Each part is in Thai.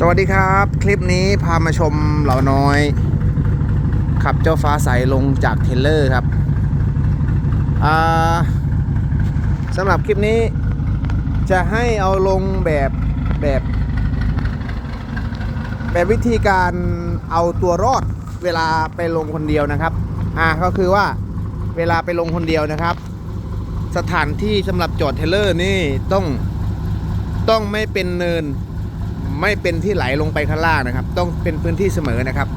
สวัสดีครับ คลิปนี้พามาชมเหล่าน้อย ขับเจ้าฟ้าใสลงจากเทเลอร์ครับสำหรับคลิปนี้จะให้เอาลงแบบแบบ แบบวิธีการเอาตัวรอดเวลาไปลงคนเดียวนะครับ อ่าก็คือว่าเวลาไปลงคนเดียวนะครับ สถานที่สำหรับจอดเทเลอร์นี่ต้องต้องไม่เป็นเนิน ไม่เป็นที่ไหลลงไปข้างล่างนะครับ ต้องเป็นพื้นที่เสมอนะครับ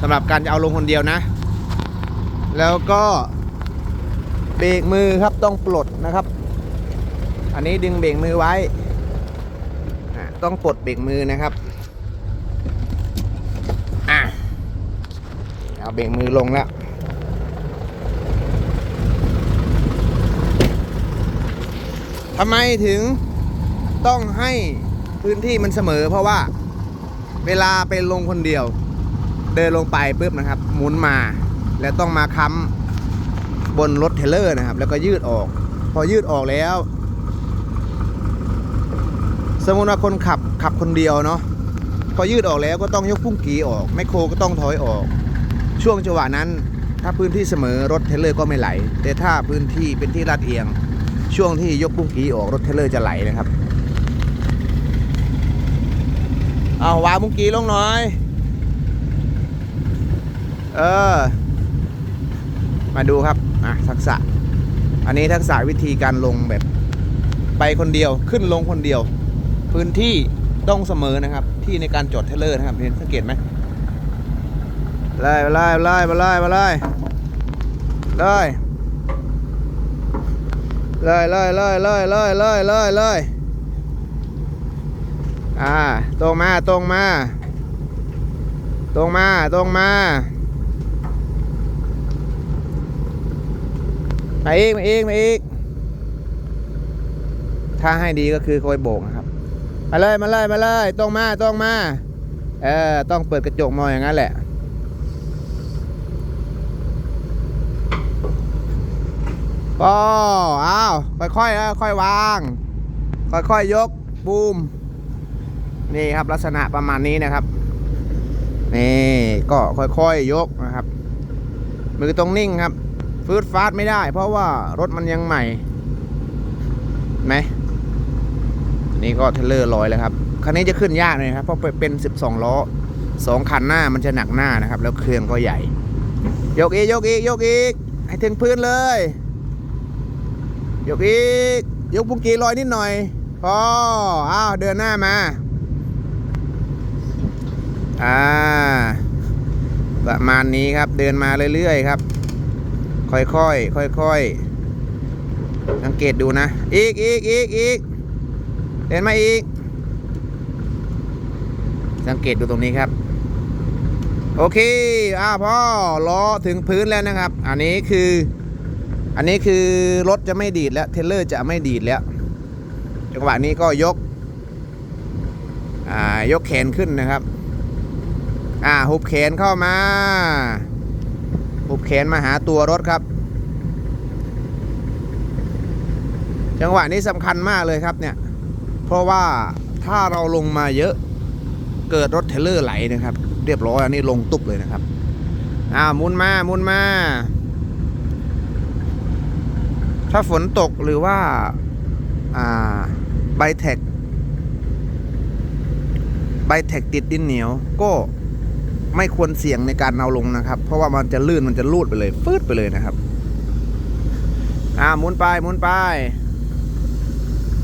สำหรับการจะเอาลงคนเดียวนะ แล้วก็เบรกมือครับต้องปลดนะครับ อันนี้ดึงเบรกมือไว้ต้องปลดเบรกมือนะครับอะเอาเบรกมือลงแล้วทำไมถึงต้องให้ พื้นที่มันเสมอ เพราะว่าเวลาไปลงคนเดียว เดินลงไปปุ๊บนะครับหมุนมา แล้วต้องมาค้ำบนรถเทรลเลอร์นะครับ แล้วก็ยืดออก พอยืดออกแล้ว สมมติว่าคนขับขับคนเดียวเนาะพอยืดออกแล้วก็ต้องยกพุ่งกีออกไมโครก็ต้องถอยออก ช่วงจังหวะนั้น ถ้าพื้นที่เสมอรถเทรลเลอร์ก็ไม่ไหล แต่ถ้าพื้นที่เป็นที่ลาดเอียง ช่วงที่ยกพุ่งกีออกรถเทรลเลอร์จะไหลนะครับ เอาวางมุงกี้ลงหน่อย เออ มาดูครับ อะ ทักษะ อันนี้ทักษะวิธีการลงแบบ ไปคนเดียวขึ้นลงคนเดียว พื้นที่ต้องเสมอนะครับ ที่ในการจอดเทเลอร์นะครับเห็นสังเกตไหมไล่มาไล่มาไล่มาไล่มาไล่ไล่ไล่ไล่ไล่ไล่ไล่ไล่ไล่ไล่ อ่า ตรงมา ตรงมา ตรงมา ตรงมา มาอีก มาอีก มาอีก ถ้าให้ดีก็คือคอยโบกครับ มาเลย มาเลย มาเลย ตรงมา ตรงมา เออ ต้องเปิดกระจกมองอย่างนั้นแหละก็อ้าว ค่อยๆค่อยวาง ค่อยๆยก บูม นี่ครับลักษณะประมาณนี้นะครับ นี่ก็ค่อยๆยกนะครับ มือตรงนิ่งครับฟืดฟาดไม่ได้ เพราะว่ารถมันยังใหม่เห็นไหมนี่ก็เทเลอร์ลอยแล้วครับคันนี้จะขึ้นยากเลยครับเพราะเป็น 12 ล้อสองคันหน้ามันจะหนักหน้านะครับ แล้วเครื่องก็ใหญ่ ยกอีกยกอีกยกอีกให้ถึงพื้นเลย ยกอีก ยกปุงกีลอยนิดหน่อยพออ้าวเดินหน้ามา อ่า ประมาณนี้ครับเดินมาเรื่อยๆครับ ค่อยๆค่อยๆสังเกตดูนะ อีกอีกอีกอีกเดินมาอีก สังเกตดูตรงนี้ครับ โอเคอ่าพ่อล้อถึงพื้นแล้วนะครับ อันนี้คือ อันนี้คือรถจะไม่ดีดแล้ว เทเลอร์จะไม่ดีดแล้วจังหวะนี้ก็ยกอ่ายกแขนขึ้นนะครับ อ่าหุบแขนเข้ามา หุบแขนมาหาตัวรถครับ จังหวะนี้สำคัญมากเลยครับเนี่ย เพราะว่าถ้าเราลงมาเยอะเกิดรถเทรลเลอร์ไหลนะครับ เรียบร้อยอันนี้ลงตุ๊บเลยนะครับอ่ามุนมามุนมา ถ้าฝนตกหรือว่า อ่าใบแท็กใบแท็กติดดินเหนียวก็ ไม่ควรเสี่ยงในการเอาลงนะครับ เพราะว่ามันจะลื่นมันจะลูดไปเลย ฟืดไปเลยนะครับ อ่าหมุนไปหมุนไป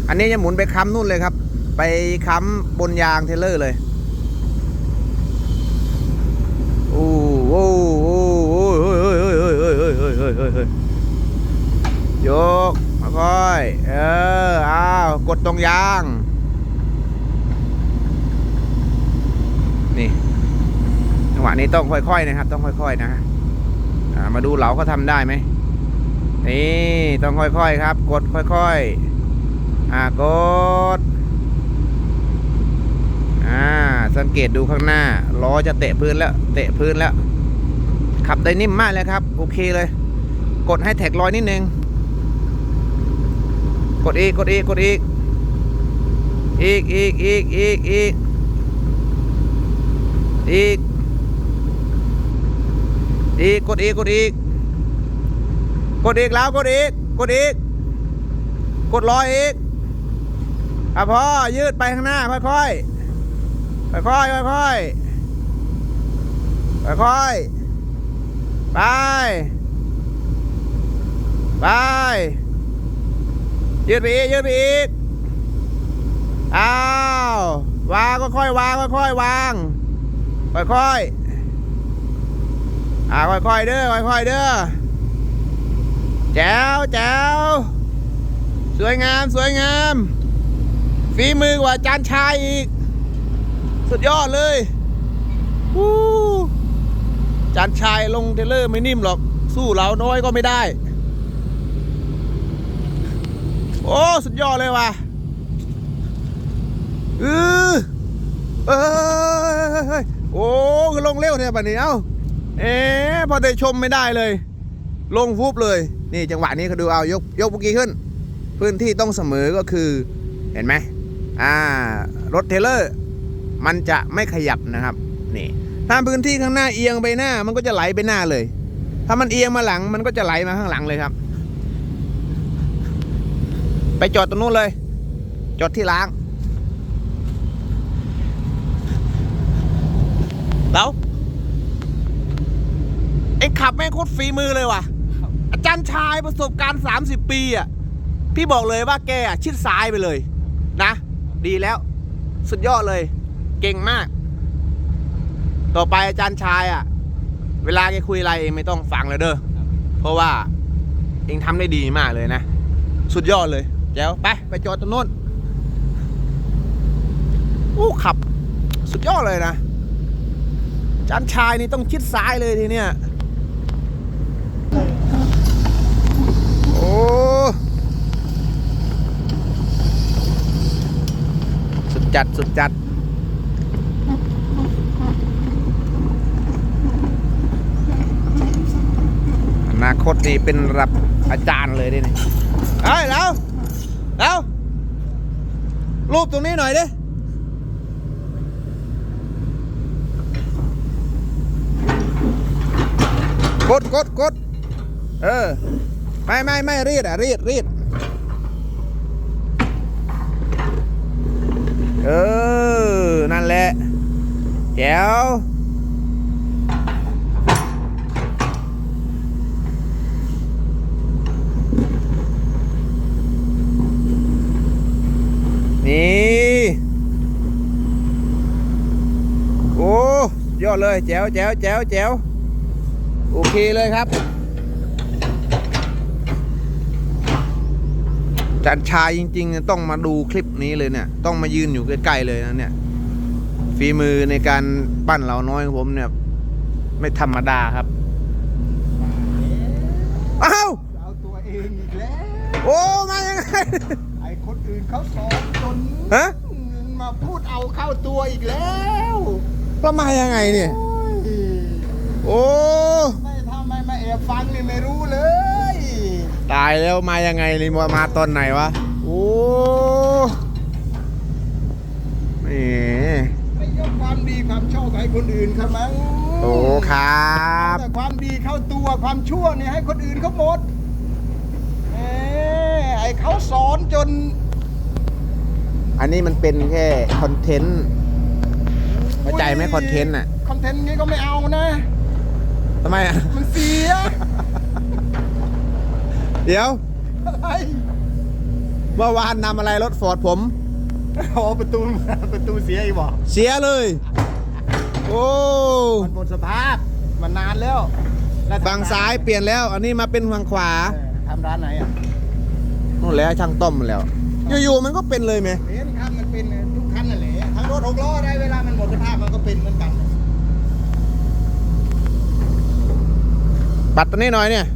อันนี้จะหมุนไปค้ำนู่นเลยครับ ไปค้ำบนยางเทเลอร์เลยโอ้โอ้โอ้โอ้เฮ้ยเฮ้ยเฮ้ยเฮ้ยเฮ้ยเฮ้ยเฮ้ยเฮ้ยเฮ้ยเฮ้ยยกค่อยเอออ้าวกดตรงยาง นี่จังหวะ นี้ต้องค่อยๆนะครับ ต้องค่อยๆนะามาดูเหลาเขาทำได้ไหมนี่ต้องค่อยๆครับ กดค่อยๆอ่ากดอ่าสังเกตดูข้างหน้าล้อจะเตะพื้นแล้ว เตะพื้นแล้ว ขับได้นิ่มมากเลยครับ โอเคเลย กดให้แท็กลอยนิดนึงกดอีกกดอีกกดอีกอีกอีกอีกอีกอีกอีก อีกกดอีกกดอีกกดอีกแล้วกดอีกกดอีกกดรอยอีกอะพอยืดไปข้างหน้าค่อยๆค่อยๆค่อยๆค่อยๆค่อยๆไปไปยืดไปอีกยืดไปอีกอ้าววางค่อยๆวางค่อยๆวางค่อยๆ อ่าค่อยๆเด้อค่อยๆเด้อแจ๋วแจ๋วสวยงามสวยงามฝีมือกว่าจานชายอีก สุดยอดเลยวู้จานชายลงเทเลอร์ไม่นิ่มหรอก สู้เราน้อยก็ไม่ได้ โอ้สุดยอดเลยว่ะเออเอยโอ้คือลงเร็วเนี่ยบัดนี้เอ้า เอ๊พอได้ชมไม่ได้เลย ลงฟุบเลย นี่จังหวะนี้เขาดูเอายกยกเมื่อกี้ขึ้น พื้นที่ต้องเสมอก็คือเห็นไหมอ่ารถเทเลอร์ มันจะไม่ขยับนะครับนี่ถ้าพื้นที่ข้างหน้าเอียงไปหน้ามันก็จะไหลไปหน้าเลย ถ้ามันเอียงมาหลังมันก็จะไหลมาข้างหลังเลยครับ ไปจอดตรงนู้นเลย จอดที่ล้างเดา เอ็งขับแม่งโคตรฝีมือเลยว่ะ อาจารย์ชายประสบการณ์ 30 ปีอะ พี่บอกเลยว่าแกอะชิดซ้ายไปเลย นะ ดีแล้ว สุดยอดเลย เก่งมาก ต่อไปอาจารย์ชายอะ เวลาแกคุยอะไรเองไม่ต้องฟังเลยเด้อ เพราะว่าเองทำได้ดีมากเลยนะ สุดยอดเลยแจ๋วไปไปจอดตรงโน้นอู้ขับ สุดยอดเลยนะอาจารย์ชายนี่ต้องชิดซ้ายเลยทีเนี้ย อ้สุดจัด สุดจัดอนาคตนี่เป็นระดับอาจารย์เลยดิเนี่ยเฮ้ยแล้วแล้วรูปตรงนี้หน่อยดิกดกดกดเออ ไม่ไม่ไม่รีดอะรีดรีดเออ นั่นแหละแจ๋วนี่โอ้ยอดเลยแจ๋วแจ๋วแจ๋วแจ๋วโอเคเลยครับ จันชายจริง ๆ ต้องมาดูคลิปนี้เลยเนี่ย ต้องมายืนอยู่ใกล้ๆเลยนะเนี่ยฝีมือในการปั้นเหล่าน้อยของผมเนี่ย ไม่ธรรมดาครับอ้าวเอาตัวเองอีกแล้ว โอ้มายังไงไอ้คนอื่นเขาสอนจนฮะมาพูดเอาเข้าตัวอีกแล้วก็มายังไงเนี่ยโอ้ยโอ้ ไม่ทำไมมาแอบฟังนี่ไม่รู้เลย ตายแล้วมายังไงนี่มามาตอนไหนวะ โอ้แหมไม่ยกความดีความชอบให้คนอื่นเขามั้งโอ้ครับแต่ความดีเข้าตัวความชั่วนี่ให้คนอื่นเขาหมดเอ้ไอ้เขาสอนจน อันนี้มันเป็นแค่คอนเทนต์เข้าใจไหมคอนเทนต์อะคอนเทนต์นี้ก็ไม่เอานะทำไมอะมันเสีย เดี๋ยวอะไรเมื่อวานนำอะไรรถฟอร์ดผมโอ้ประตูประตูเสียอีกบอกเสียเลย โอ้มันหมดสภาพมันนานแล้วแล้วทำฝั่งซ้ายเปลี่ยนแล้ว อันนี้มาเป็นฝั่งขวาเออทำร้านไหนอะนู่นแล้วช่างต้มมันแล้ว อยู่ๆมันก็เป็นเลยไหมเป็นครับมันเป็นทุกคันนั่นแหละทั้งรถหกล้อได้เวลามันหมดสภาพมันก็เป็นเหมือนกัน ปัดตัวนี้หน่อยเนี่ย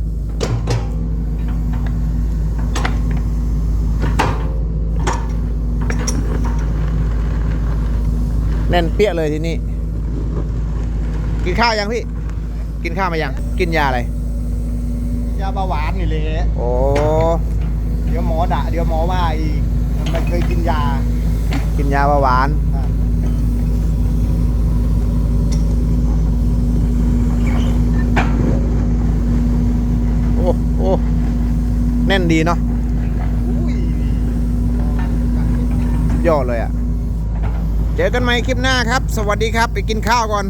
แน่นเปี้ยเลยที่นี่ กินข้าวยังพี่ กินข้าวมายัง กินยาอะไร ยาเบาหวานนี่เลยโอ้ เดี๋ยวหมอด่าเดี๋ยวหมอว่าอีกมันเคยกินยา กินยาเบาหวาน โอ้ โอ้ แน่นดีเนาะย่อเลยอะ เจอกันใหม่คลิปหน้าครับ สวัสดีครับ ไปกินข้าวก่อน